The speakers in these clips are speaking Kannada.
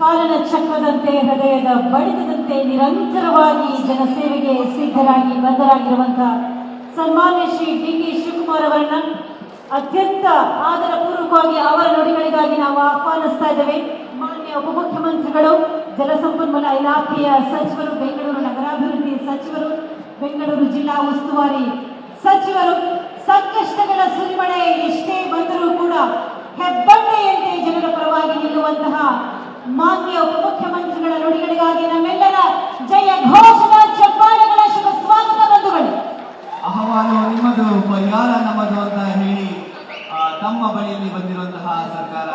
ಕಾಲನ ಚಕ್ರದಂತೆ, ಹೃದಯದ ಬಡಿತದಂತೆ ನಿರಂತರವಾಗಿ ಜನಸೇವೆಗೆ ಸಿದ್ಧರಾಗಿ ಬದ್ಧರಾಗಿರುವಂತಹ ಸನ್ಮಾನ್ಯ ಶ್ರೀ ಡಿ ಕೆ ಶಿವಕುಮಾರ್ ಅವರನ್ನ ಅತ್ಯಂತ ಆದರಪೂರ್ವಕವಾಗಿ ಅವರ ನುಡಿಗಳಿಗಾಗಿ ನಾವು ಆಹ್ವಾನಿಸ್ತಾ ಇದ್ದೇವೆ. ಮಾನ್ಯ ಉಪಮುಖ್ಯಮಂತ್ರಿಗಳು, ಜಲಸಂಪನ್ಮೂಲ ಇಲಾಖೆಯ ಸಚಿವರು, ಬೆಂಗಳೂರು ನಗರಾಭಿವೃದ್ಧಿ ಸಚಿವರು, ಬೆಂಗಳೂರು ಜಿಲ್ಲಾ ಉಸ್ತುವಾರಿ ಸಚಿವರು, ಸಂಕಷ್ಟಗಳ ಸುರಿಮಳೆ ಎಷ್ಟೇ ಬಂದರೂ ಮಾನ್ಯ ಉಪಮುಖ್ಯಮಂತ್ರಿಗಳ ನುಡಿಗಳಿಗಾಗಿ ನಮ್ಮೆಲ್ಲರ ಜಯ ಘೋಷದ ಚಪ್ಪಾಳೆಗಳ ಶುಭ ಸ್ವಾಗತ ಬಂಧುಗಳು. ಅಹವಾಲು ನಿಮ್ಮದು ಪರಿಹಾರ ನಮ್ಮದು ಅಂತ ಹೇಳಿ ತಮ್ಮ ಬಳಿಯಲ್ಲಿ ಬಂದಿರುವಂತಹ ಸರ್ಕಾರ.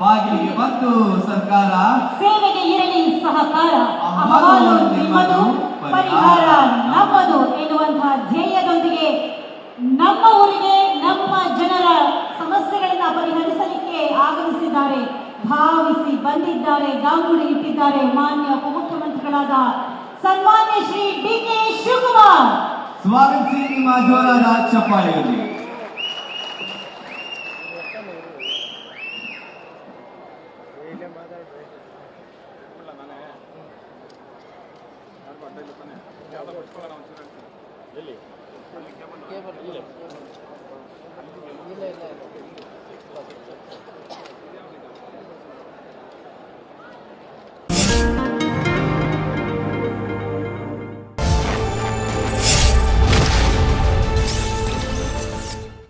ಬಾಗಿಲಿಗೆ ಬಂತು ಸರ್ಕಾರ. ಸೇವೆಗೆ ಇರಲಿ ಸಹಕಾರ. ಅಹವಾಲು ನಿಮ್ಮದು ಪರಿಹಾರ ನಮ್ಮದು ಎನ್ನುವಂತಹ ಧ್ಯೇಯದೊಂದಿಗೆ ನಮ್ಮ ಊರಿಗೆ ನಮ್ಮ ಜನರ ಬಂದಿದ್ದಾರೆ ಗಾಂಗುಡಿ ಇಟ್ಟಿದ್ದಾರೆ ಮಾನ್ಯ ಉಪಮುಖ್ಯಮಂತ್ರಿಗಳಾದ ಸನ್ಮಾನ್ಯ ಶ್ರೀ ಡಿ ಕೆ ಶಿವಕುಮಾರ್. ಸ್ವಾಗತಿಸಿ ನಿಮ್ಮ ಜೋರಾದ ಚಪ್ಪಾಳೆಯಲ್ಲಿ.